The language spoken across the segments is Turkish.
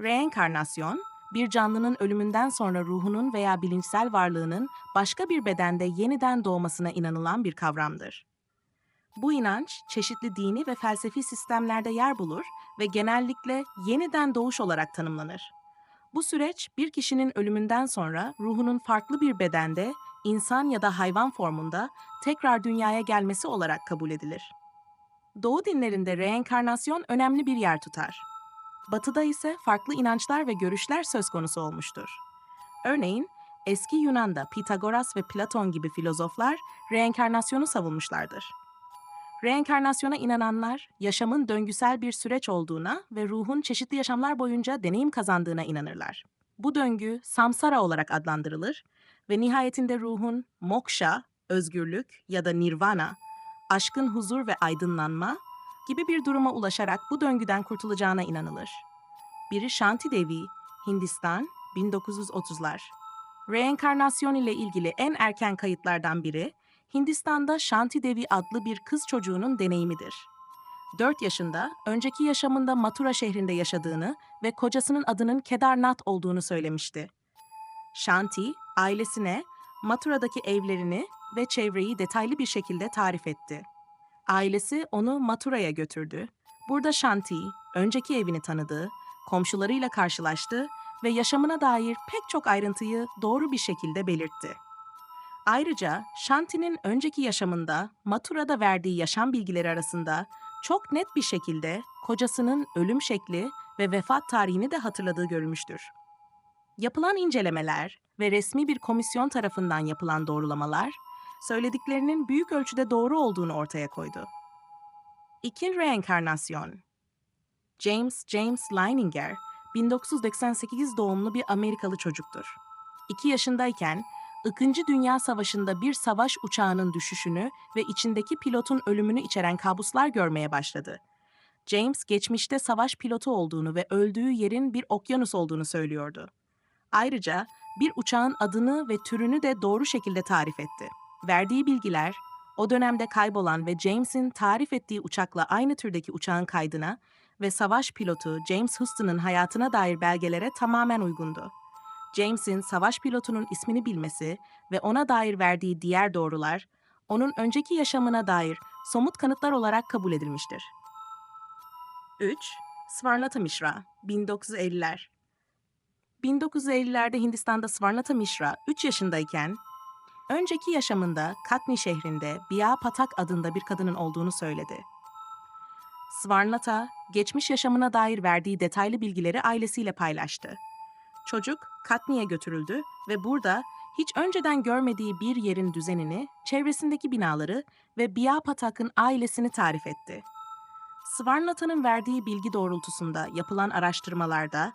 Reenkarnasyon, bir canlının ölümünden sonra ruhunun veya bilinçsel varlığının başka bir bedende yeniden doğmasına inanılan bir kavramdır. Bu inanç, çeşitli dini ve felsefi sistemlerde yer bulur ve genellikle yeniden doğuş olarak tanımlanır. Bu süreç, bir kişinin ölümünden sonra ruhunun farklı bir bedende, insan ya da hayvan formunda tekrar dünyaya gelmesi olarak kabul edilir. Doğu dinlerinde reenkarnasyon önemli bir yer tutar. Batıda ise farklı inançlar ve görüşler söz konusu olmuştur. Örneğin, eski Yunan'da Pitagoras ve Platon gibi filozoflar reenkarnasyonu savunmuşlardır. Reenkarnasyona inananlar, yaşamın döngüsel bir süreç olduğuna ve ruhun çeşitli yaşamlar boyunca deneyim kazandığına inanırlar. Bu döngü samsara olarak adlandırılır ve nihayetinde ruhun moksha, özgürlük ya da nirvana, aşkın huzur ve aydınlanma gibi bir duruma ulaşarak bu döngüden kurtulacağına inanılır. Biri Shanti Devi, Hindistan, 1930'lar. Reenkarnasyon ile ilgili en erken kayıtlardan biri, Hindistan'da Shanti Devi adlı bir kız çocuğunun deneyimidir. 4 yaşında önceki yaşamında Mathura şehrinde yaşadığını ve kocasının adının Kedarnath olduğunu söylemişti. Shanti, ailesine Mathura'daki evlerini ve çevreyi detaylı bir şekilde tarif etti. Ailesi onu Mathura'ya götürdü. Burada Shanti, önceki evini tanıdı, komşularıyla karşılaştı ve yaşamına dair pek çok ayrıntıyı doğru bir şekilde belirtti. Ayrıca Shanti'nin önceki yaşamında Mathura'da verdiği yaşam bilgileri arasında çok net bir şekilde kocasının ölüm şekli ve vefat tarihini de hatırladığı görülmüştür. Yapılan incelemeler ve resmi bir komisyon tarafından yapılan doğrulamalar, söylediklerinin büyük ölçüde doğru olduğunu ortaya koydu. İkin reenkarnasyon James James Leininger, 1998 doğumlu bir Amerikalı çocuktur. 2 yaşındayken, İkinci Dünya Savaşı'nda bir savaş uçağının düşüşünü ve içindeki pilotun ölümünü içeren kabuslar görmeye başladı. James, geçmişte savaş pilotu olduğunu ve öldüğü yerin bir okyanus olduğunu söylüyordu. Ayrıca bir uçağın adını ve türünü de doğru şekilde tarif etti. Verdiği bilgiler, o dönemde kaybolan ve James'in tarif ettiği uçakla aynı türdeki uçağın kaydına ve savaş pilotu James Houston'ın hayatına dair belgelere tamamen uygundu. James'in savaş pilotunun ismini bilmesi ve ona dair verdiği diğer doğrular, onun önceki yaşamına dair somut kanıtlar olarak kabul edilmiştir. 3. Svarnata Mishra, 1950'ler 1950'lerde Hindistan'da Svarnata Mishra 3 yaşındayken, önceki yaşamında Katni şehrinde Biya Patak adında bir kadının olduğunu söyledi. Svarnata, geçmiş yaşamına dair verdiği detaylı bilgileri ailesiyle paylaştı. Çocuk Katni'ye götürüldü ve burada hiç önceden görmediği bir yerin düzenini, çevresindeki binaları ve Biya Patak'ın ailesini tarif etti. Svarnata'nın verdiği bilgi doğrultusunda yapılan araştırmalarda,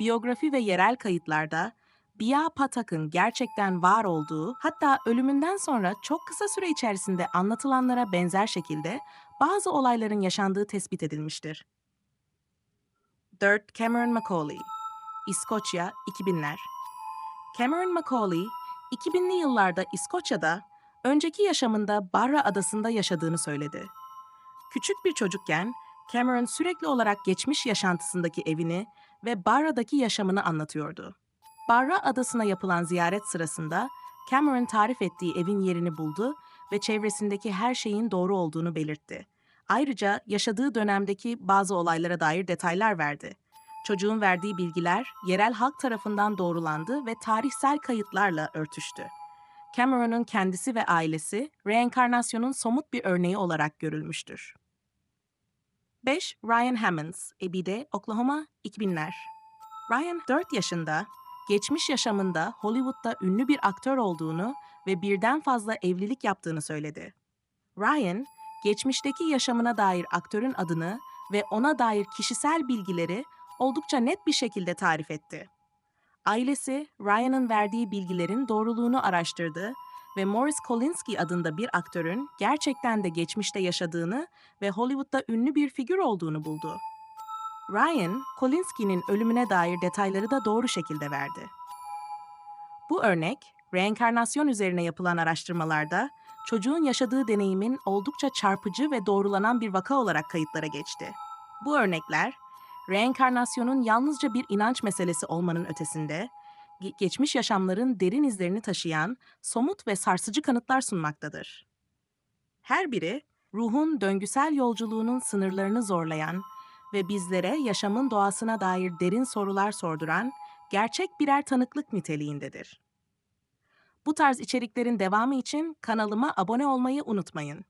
biyografi ve yerel kayıtlarda Biya Patak'ın gerçekten var olduğu, hatta ölümünden sonra çok kısa süre içerisinde anlatılanlara benzer şekilde bazı olayların yaşandığı tespit edilmiştir. 4. Cameron Macaulay İskoçya 2000'ler Cameron Macaulay, 2000'li yıllarda İskoçya'da, önceki yaşamında Barra Adası'nda yaşadığını söyledi. Küçük bir çocukken Cameron sürekli olarak geçmiş yaşantısındaki evini ve Barra'daki yaşamını anlatıyordu. Barra Adası'na yapılan ziyaret sırasında Cameron tarif ettiği evin yerini buldu ve çevresindeki her şeyin doğru olduğunu belirtti. Ayrıca yaşadığı dönemdeki bazı olaylara dair detaylar verdi. Çocuğun verdiği bilgiler yerel halk tarafından doğrulandı ve tarihsel kayıtlarla örtüştü. Cameron'un kendisi ve ailesi reenkarnasyonun somut bir örneği olarak görülmüştür. 5. Ryan Hammonds, Ebide, Oklahoma, 2000'ler. Ryan 4 yaşında, geçmiş yaşamında Hollywood'da ünlü bir aktör olduğunu ve birden fazla evlilik yaptığını söyledi. Ryan, geçmişteki yaşamına dair aktörün adını ve ona dair kişisel bilgileri oldukça net bir şekilde tarif etti. Ailesi, Ryan'ın verdiği bilgilerin doğruluğunu araştırdı ve Morris Kolinsky adında bir aktörün gerçekten de geçmişte yaşadığını ve Hollywood'da ünlü bir figür olduğunu buldu. Ryan, Kolinsky'nin ölümüne dair detayları da doğru şekilde verdi. Bu örnek, reenkarnasyon üzerine yapılan araştırmalarda çocuğun yaşadığı deneyimin oldukça çarpıcı ve doğrulanan bir vaka olarak kayıtlara geçti. Bu örnekler, reenkarnasyonun yalnızca bir inanç meselesi olmanın ötesinde, ge- geçmiş yaşamların derin izlerini taşıyan somut ve sarsıcı kanıtlar sunmaktadır. Her biri, ruhun döngüsel yolculuğunun sınırlarını zorlayan ve bizlere yaşamın doğasına dair derin sorular sorduran gerçek birer tanıklık niteliğindedir. Bu tarz içeriklerin devamı için kanalıma abone olmayı unutmayın.